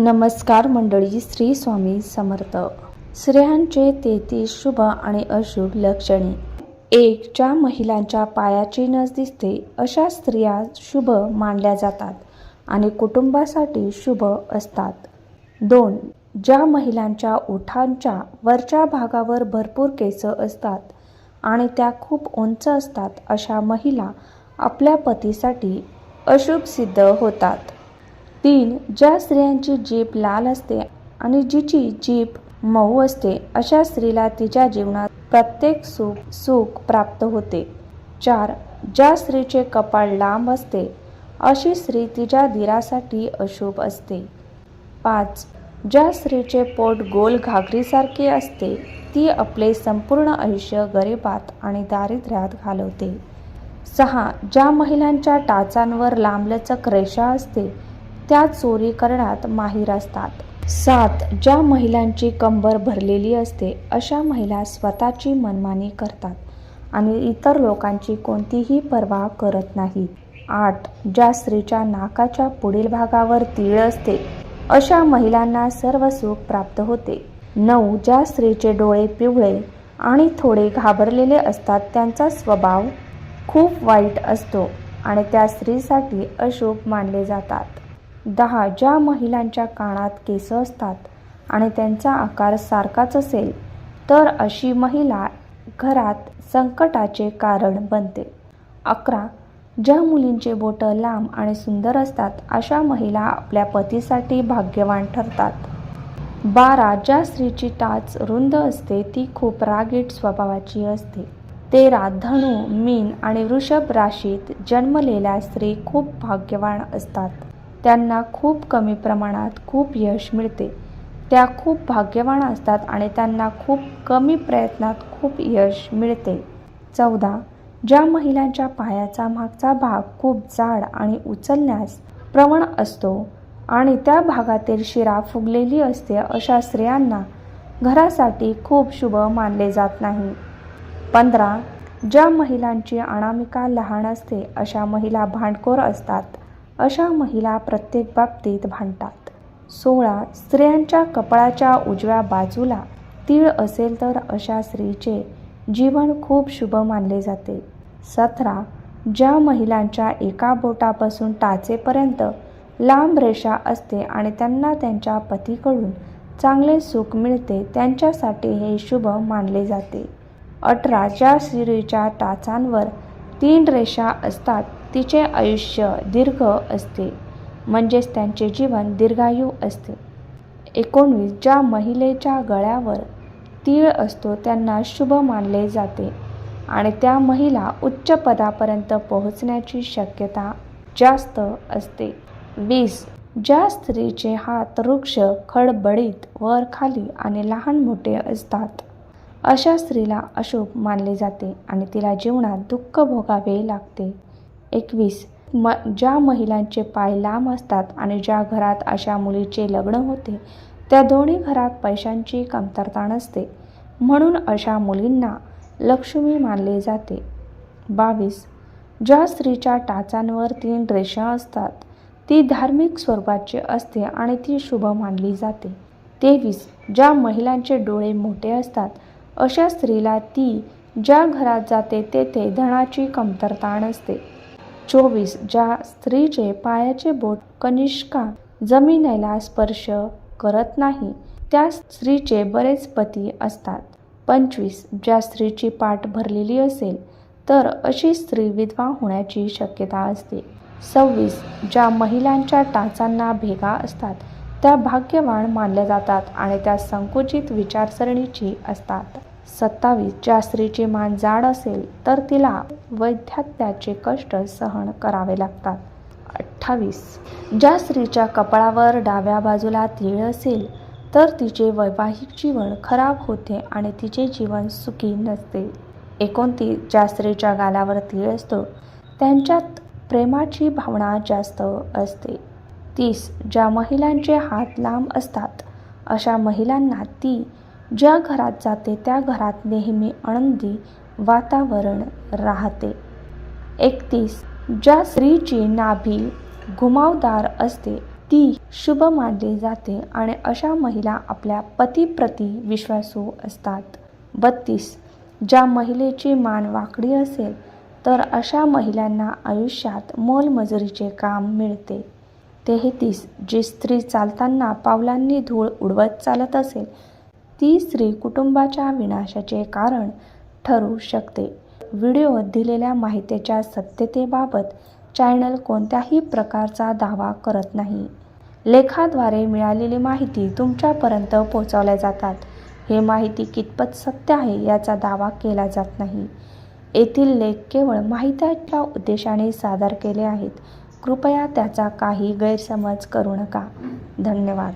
नमस्कार मंडळी श्री स्वामी समर्थ. स्त्रियांचे तेहतीस शुभ आणि अशुभ लक्षणे. एक ज्या महिलांच्या पायाची नस दिसते अशा स्त्रिया शुभ मानल्या जातात आणि कुटुंबासाठी शुभ असतात. दोन ज्या महिलांच्या ओठांच्या वरच्या भागावर भरपूर केस असतात आणि त्या खूप उंच असतात अशा महिला आपल्या पतीसाठी अशुभ सिद्ध होतात. तीन ज्या स्त्रियांची जीभ लाल असते आणि जिची जीभ मऊ असते अशा स्त्रीला तिच्या जीवनात प्रत्येक सुख सुख प्राप्त होते. चार ज्या स्त्रीचे कपाळ लांब असते अशी स्त्री तिच्या दिरासाठी अशुभ असते. पाच ज्या स्त्रीचे पोट गोल घागरीसारखे असते ती आपले संपूर्ण आयुष्य गरिबात आणि दारिद्र्यात घालवते. सहा ज्या महिलांच्या टाचांवर लांबलचक रेषा असते त्या चोरी करण्यात माहीर असतात. सात ज्या महिलांची कंबर भरलेली असते अशा महिला स्वतःची मनमानी करतात आणि इतर लोकांची कोणतीही पर्वा करत नाही. आठ ज्या स्त्रीच्या नाकाच्या पुढील भागावर तीळ असते अशा महिलांना सर्व सुख प्राप्त होते. नऊ ज्या स्त्रीचे डोळे पिवळे आणि थोडे घाबरलेले असतात त्यांचा स्वभाव खूप वाईट असतो आणि त्या स्त्रीसाठी अशुभ मानले जातात. दहा ज्या महिलांच्या कानात केस असतात आणि त्यांचा आकार सारखाच असेल तर अशी महिला घरात संकटाचे कारण बनते. अकरा ज्या मुलींचे बोटं लांब आणि सुंदर असतात अशा महिला आपल्या पतीसाठी भाग्यवान ठरतात. बारा ज्या स्त्रीची टाच रुंद असते ती खूप रागीट स्वभावाची असते. तेरा धनु मीन आणि वृषभ राशीत जन्मलेल्या स्त्री खूप भाग्यवान असतात. त्यांना खूप कमी प्रमाणात खूप यश मिळते. त्या खूप भाग्यवान असतात आणि त्यांना खूप कमी प्रयत्नात खूप यश मिळते. चौदा. ज्या महिलांच्या पायाचा मागचा भाग खूप जाड आणि उचलण्यास प्रवण असतो आणि त्या भागातील शिरा फुगलेली असते अशा स्त्रियांना घरासाठी खूप शुभ मानले जात नाही. पंधरा. ज्या महिलांची अनामिका लहान असते अशा महिला भांडखोर असतात. अशा महिला प्रत्येक बाबतीत भांडतात. सोळा स्त्रियांच्या कपाळाच्या उजव्या बाजूला तीळ असेल तर अशा स्त्रीचे जीवन खूप शुभ मानले जाते. सतरा ज्या महिलांच्या एका बोटापासून टाचेपर्यंत लांब रेषा असते आणि त्यांना त्यांच्या पतीकडून चांगले सुख मिळते त्यांच्यासाठी हे शुभ मानले जाते. अठरा ज्या स्त्रीच्या टाचांवर तीन रेषा असतात तिचे आयुष्य दीर्घ असते म्हणजेच त्यांचे जीवन दीर्घायू असते. एकोणवीस ज्या महिलेच्या गळ्यावर तीळ असतो त्यांना शुभ मानले जाते आणि त्या महिला उच्च पदापर्यंत पोहोचण्याची शक्यता जास्त असते. वीस ज्या स्त्रीचे हात वृक्ष खडबडीत वर खाली आणि लहान मोठे असतात अशा स्त्रीला अशुभ मानले जाते आणि तिला जीवनात दुःख भोगावे लागते. एकवीस. म ज्या महिलांचे पाय लांब असतात आणि ज्या घरात अशा मुलीचे लग्न होते त्या दोन्ही घरात पैशांची कमतरता नसते. म्हणून अशा मुलींना लक्ष्मी मानले जाते. बावीस. ज्या स्त्रीच्या टाचांवर तीन रेषा असतात ती धार्मिक स्वरूपाची असते आणि ती शुभ मानली जाते. तेवीस. ज्या महिलांचे डोळे मोठे असतात अशा स्त्रीला ती ज्या घरात जाते तेथे धनाची कमतरता नसते. चोवीस ज्या स्त्रीचे पायाचे बोट कनिष्का जमिनीला स्पर्श करत नाही त्या स्त्रीचे बरेच पती असतात. पंचवीस ज्या स्त्रीची पाठ भरलेली असेल तर अशी स्त्री विधवा होण्याची शक्यता असते. सव्वीस ज्या महिलांच्या टाचांना भेगा असतात त्या भाग्यवान मानल्या जातात आणि त्या संकुचित विचारसरणीची असतात. सत्तावीस ज्या स्त्रीची मान जाड असेल तर तिला वैध्यात्याचे कष्ट सहन करावे लागतात. अठ्ठावीस. ज्या स्त्रीच्या कपाळावर डाव्या बाजूला तीळ असेल तर तिचे वैवाहिक जीवन खराब होते आणि तिचे जीवन सुखी नसते. एकोणतीस. ज्या स्त्रीच्या गालावर तीळ असतो त्यांच्यात प्रेमाची भावना जास्त असते. तीस. ज्या महिलांचे हात लांब असतात अशा महिलांना ती ज्या घरात जाते त्या घरात नेहमी आनंदी वातावरण राहते. एकतीस ज्या स्त्रीची नाभी घुमावदार असते ती शुभ मानली जाते आणि अशा महिला आपल्या पतीप्रती विश्वासू असतात. बत्तीस ज्या महिलेची मान वाकडी असेल तर अशा महिलांना आयुष्यात मोलमजुरीचे काम मिळते. तेहतीस जी स्त्री चालताना पावलांनी धूळ उडवत चालत असेल ती स्त्री कुटुंबाच्या विनाशाचे कारण ठरू शकते. व्हिडिओ दिलेल्या माहितीच्या सत्यतेबाबत चॅनल कोणत्याही प्रकारचा दावा करत नाही. लेखाद्वारे मिळालेली माहिती तुमच्यापर्यंत पोहोचवल्या जातात. हे माहिती कितपत सत्य आहे याचा दावा केला जात नाही. येथील लेख केवळ माहितीच्या उद्देशाने सादर केले आहेत. कृपया त्याचा काही गैरसमज करू नका. धन्यवाद.